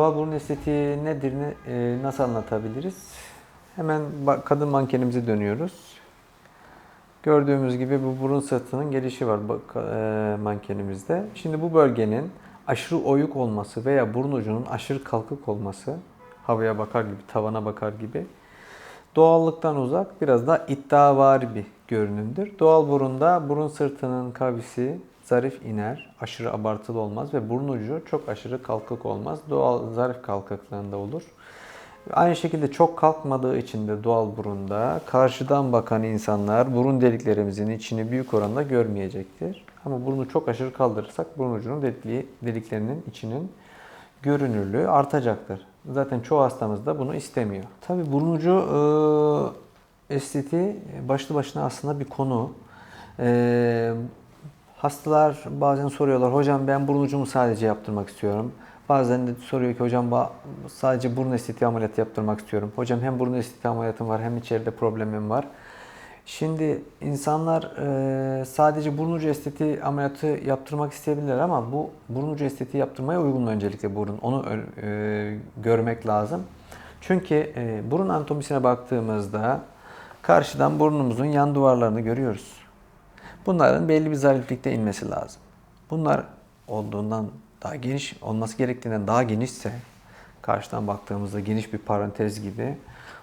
Doğal burun estetiği nedir, ne- e, nasıl anlatabiliriz? Hemen kadın mankenimize dönüyoruz. Gördüğümüz gibi bu burun sırtının gelişi var e, mankenimizde. Şimdi bu bölgenin aşırı oyuk olması veya burun ucunun aşırı kalkık olması, havaya bakar gibi, tavana bakar gibi doğallıktan uzak, biraz da iddiavari bir görünümdür. Doğal burunda burun sırtının kavisi zarif iner, aşırı abartılı olmaz ve burun ucu çok aşırı kalkık olmaz. Doğal zarif kalkıklığında olur. Aynı şekilde çok kalkmadığı için de doğal burunda karşıdan bakan insanlar burun deliklerimizin içini büyük oranda görmeyecektir. Ama burnu çok aşırı kaldırırsak burun ucunun deliklerinin içinin görünürlüğü artacaktır. Zaten çoğu hastamız da bunu istemiyor. Tabi burun ucu e, estetiği başlı başına aslında bir konu. E, hastalar bazen soruyorlar hocam ben burun ucumu sadece yaptırmak istiyorum. Bazen de soruyor ki hocam sadece burun estetiği ameliyatı yaptırmak istiyorum. Hocam hem burun estetiği ameliyatım var hem içeride problemim var. Şimdi insanlar sadece burun ucu estetiği ameliyatı yaptırmak isteyebilirler ama bu burun ucu estetiği yaptırmaya uygun öncelikle burun? Onu görmek lazım. Çünkü burun anatomisine baktığımızda karşıdan burnumuzun yan duvarlarını görüyoruz. Bunların belli bir zariflikte inmesi lazım. Bunlar olduğundan daha geniş olması gerektiğinden daha genişse karşıdan baktığımızda geniş bir parantez gibi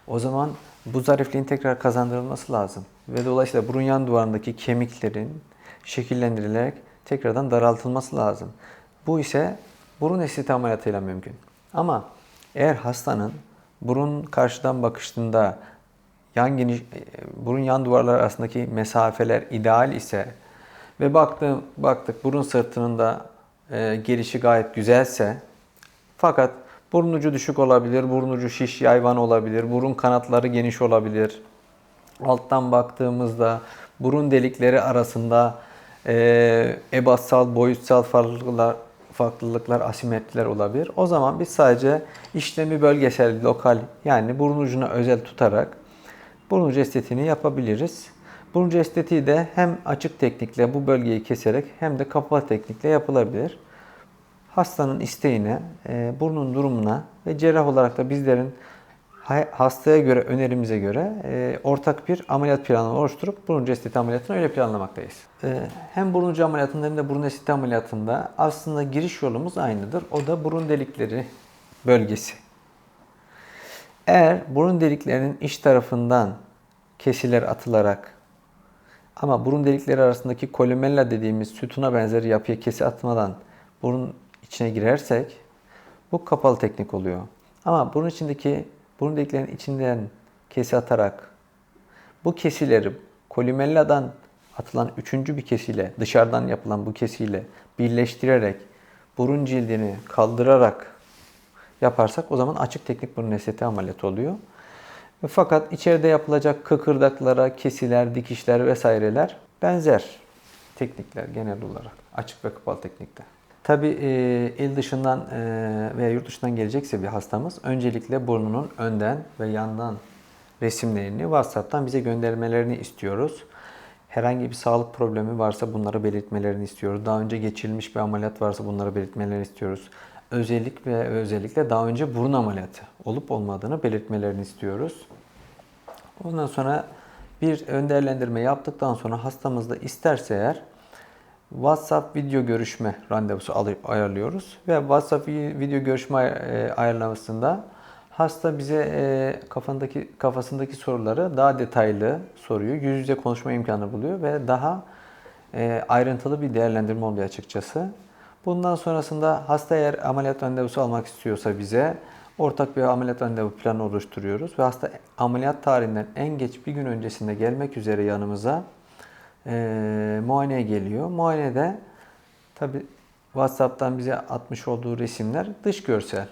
o zaman bu zarifliğin tekrar kazandırılması lazım. Ve dolayısıyla burun yan duvarındaki kemiklerin şekillendirilerek tekrardan daraltılması lazım. Bu ise burun estetiği ameliyatıyla mümkün. Ama eğer hastanın burun karşıdan bakıştığında yan geniş e, burun yan duvarlar arasındaki mesafeler ideal ise ve baktım baktık burun sırtının da e, gelişi gayet güzelse fakat burun ucu düşük olabilir, burun ucu şiş yayvan olabilir, burun kanatları geniş olabilir. Alttan baktığımızda burun delikleri arasında e, ebatsal, boyutsal farklılıklar, farklılıklar, asimetriler olabilir. O zaman biz sadece işlemi bölgesel, lokal yani burun ucuna özel tutarak burun estetiğini yapabiliriz. Burun estetiği de hem açık teknikle bu bölgeyi keserek hem de kapalı teknikle yapılabilir. Hastanın isteğine, e, burnun durumuna ve cerrah olarak da bizlerin ha- hastaya göre, önerimize göre e, ortak bir ameliyat planı oluşturup burun ucu estetiği ameliyatını öyle planlamaktayız. E, hem burun ucu ameliyatında hem de burun estetiği ameliyatında aslında giriş yolumuz aynıdır. O da burun delikleri bölgesi. Eğer burun deliklerinin iç tarafından kesiler atılarak ama burun delikleri arasındaki kolumella dediğimiz sütuna benzer yapıya kesi atmadan burun içine girersek bu kapalı teknik oluyor. Ama burun içindeki burun deliklerinin içinden kesi atarak bu kesileri kolumelladan atılan üçüncü bir kesiyle dışarıdan yapılan bu kesiyle birleştirerek burun cildini kaldırarak yaparsak o zaman açık teknik burun estetiği ameliyatı oluyor. Fakat içeride yapılacak kıkırdaklara, kesiler, dikişler vesaireler benzer teknikler genel olarak açık ve kapalı teknikte. Tabi il dışından e, veya yurt dışından gelecekse bir hastamız öncelikle burnunun önden ve yandan resimlerini WhatsApp'tan bize göndermelerini istiyoruz. Herhangi bir sağlık problemi varsa bunları belirtmelerini istiyoruz. Daha önce geçirilmiş bir ameliyat varsa bunları belirtmelerini istiyoruz. Özellikle özellikle daha önce burun ameliyatı olup olmadığını belirtmelerini istiyoruz. Ondan sonra bir ön değerlendirme yaptıktan sonra hastamız da isterse eğer WhatsApp video görüşme randevusu alıp ayarlıyoruz ve WhatsApp vi- video görüşme e, ayarlamasında hasta bize e, kafandaki kafasındaki soruları daha detaylı soruyor. Yüz yüze konuşma imkanı buluyor ve daha e, ayrıntılı bir değerlendirme oluyor açıkçası. Bundan sonrasında hasta eğer ameliyat randevusu almak istiyorsa bize ortak bir ameliyat randevu planı oluşturuyoruz ve hasta ameliyat tarihinden en geç bir gün öncesinde gelmek üzere yanımıza e, muayeneye geliyor. Muayenede tabi WhatsApp'tan bize atmış olduğu resimler dış görsel.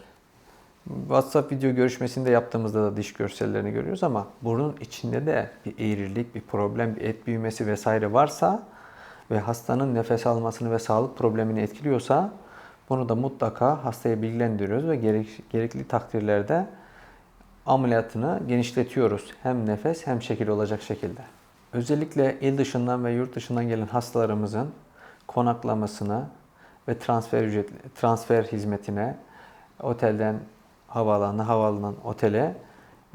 WhatsApp video görüşmesinde yaptığımızda da dış görsellerini görüyoruz ama burnun içinde de bir eğrilik, bir problem, bir et büyümesi vesaire varsa ve hastanın nefes almasını ve sağlık problemini etkiliyorsa bunu da mutlaka hastaya bilgilendiriyoruz ve gerek, gerekli takdirlerde ameliyatını genişletiyoruz. Hem nefes hem şekil olacak şekilde. Özellikle il dışından ve yurt dışından gelen hastalarımızın konaklamasına ve transfer ücret transfer hizmetine Otelden havaalanına, havaalanından otele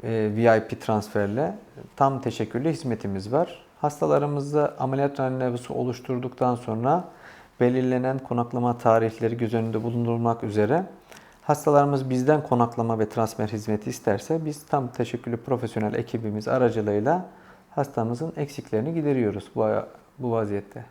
e, VIP transferle tam teşekküllü hizmetimiz var. Hastalarımızda ameliyat randevusu oluşturduktan sonra belirlenen konaklama tarihleri göz önünde bulundurmak üzere hastalarımız bizden konaklama ve transfer hizmeti isterse biz tam teşekküllü profesyonel ekibimiz aracılığıyla hastamızın eksiklerini gideriyoruz bu, bu vaziyette.